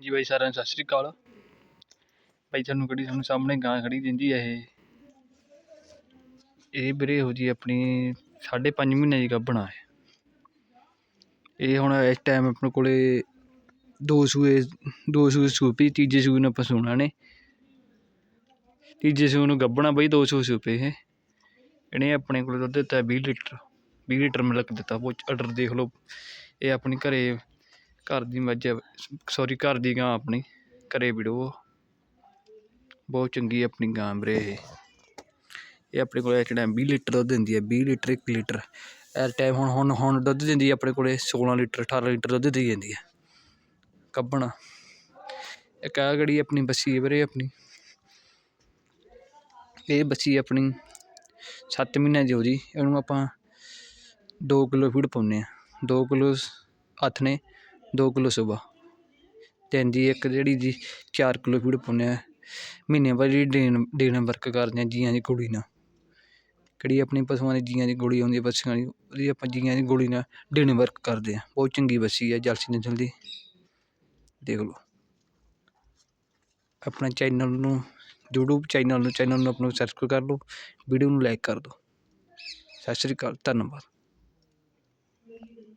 ਜੀ ਬਾਈ ਸਾਰਿਆਂ ਨੂੰ ਸਤਿ ਸ੍ਰੀ ਅਕਾਲ। ਬਾਈ ਤੁਹਾਨੂੰ ਕਿਹੜੀ ਤੁਹਾਨੂੰ ਸਾਹਮਣੇ ਗਾਂ ਖੜੀ ਦਿੰਦੀ ਹੈ ਇਹ। ਇਹ ਵੀਰੇ ਹੋ ਜੀ ਆਪਣੀ ਸਾਢੇ ਪੰਜ ਮਹੀਨੇ ਦੀ ਗੱਭਣਾ ਹੈ। ਇਹ ਹੁਣ ਇਸ ਟਾਈਮ ਆਪਣੇ ਕੋਲੇ ਦੋ ਸੂਏ ਦੋ ਸੂਏ ਸੂਪੀ ਤੀਜੇ ਸੂਏ ਨੂੰ ਆਪਾਂ ਸੂਣਾ ਨੇ। ਤੀਜੇ ਸੂਏ ਨੂੰ ਗੱਭਣਾ ਬਾਈ ਦੋ ਸੂਏ ਸੂਪੇ ਇਹ। ਇਹਨੇ ਆਪਣੇ ਕੋਲ ਦੁੱਧ ਦਿੱਤਾ 20 ਲੀਟਰ 20 ਲੀਟਰ ਮਿਲਕ ਦਿੱਤਾ ਉਹ ਆਰਡਰ ਦੇਖ ਲਓ। ਇਹ ਆਪਣੀ ਘਰੇ ਘਰ ਦੀ ਮੱਝ ਸੋਰੀ ਘਰ ਦੀ ਗਾਂ ਆਪਣੀ, ਘਰੇ ਵੀਡੀਓ ਬਹੁਤ ਚੰਗੀ ਆਪਣੀ ਗਾਂ ਵੀਰੇ ਇਹ। ਇਹ ਆਪਣੇ ਕੋਲ ਇਸ ਟਾਈਮ 20 ਲੀਟਰ ਦੁੱਧ ਦਿੰਦੀ ਹੈ 20 ਲੀਟਰ 1 ਲੀਟਰ। ਇਸ ਟਾਈਮ ਹੁਣ ਹੁਣ ਹੁਣ ਦੁੱਧ ਦਿੰਦੀ ਆਪਣੇ ਕੋਲੇ 16 ਲੀਟਰ 18 ਲੀਟਰ ਦੁੱਧ ਦੇ ਜਾਂਦੀ ਹੈ ਕੱਬਣਾ। ਇੱਕ ਆ ਗੜੀ ਆਪਣੀ ਬੱਸੀ ਵੀਰੇ ਆਪਣੀ। ਇਹ ਬੱਸੀ ਆਪਣੀ 7 ਮਹੀਨਿਆਂ ਦੀ ਹੋ ਜੀ ਇਹਨੂੰ ਆਪਾਂ 2 ਕਿਲੋ ਫੀਡ ਪਾਉਂਦੇ ਆ। 2 ਕਿਲੋ ਹੱਥ ਨੇ। 2 ਕਿਲੋ ਸਵੇਰ ਦਿਨ ਦੀ ਇੱਕ ਜਿਹੜੀ ਜੀ ਚਾਰ ਕਿਲੋ ਫੀਡ ਪਾਉਂਦੇ ਆ, ਮਹੀਨੇ ਬਾਅਦ ਜਿਹੜੀ ਡੇਨ ਡੇਨ ਵਰਕ ਕਰਦੇ ਆ ਜੀਆਂ ਦੀ ਗੋਲੀ ਨਾਲ। ਕਿਹੜੀ ਆਪਣੀ ਪਸ਼ੂਆਂ ਦੀ ਜੀਆਂ ਦੀ ਗੋਲੀ ਆਉਂਦੀ ਹੈ ਬੱਸੀਆਂ ਦੀ, ਉਹਦੀ ਆਪਾਂ ਜੀਆਂ ਦੀ ਗੋਲੀ ਨਾਲ ਡੇਨ ਵਰਕ ਕਰਦੇ ਆ। ਬਹੁਤ ਚੰਗੀ ਬੱਸੀ ਹੈ ਜਰਸੀ ਨਸਲ ਦੀ ਦੇਖ ਲਓ। ਆਪਣਾ ਚੈਨਲ ਨੂੰ, YouTube ਚੈਨਲ ਨੂੰ ਚੈਨਲ ਨੂੰ ਆਪਣਾ ਸਬਸਕ੍ਰਾਈਬ ਕਰ ਲਓ ਵੀਡੀਓ ਨੂੰ ਲਾਈਕ ਕਰ ਦਿਓ। ਸਤਿ ਸ਼੍ਰੀ ਅਕਾਲ, ਧੰਨਵਾਦ।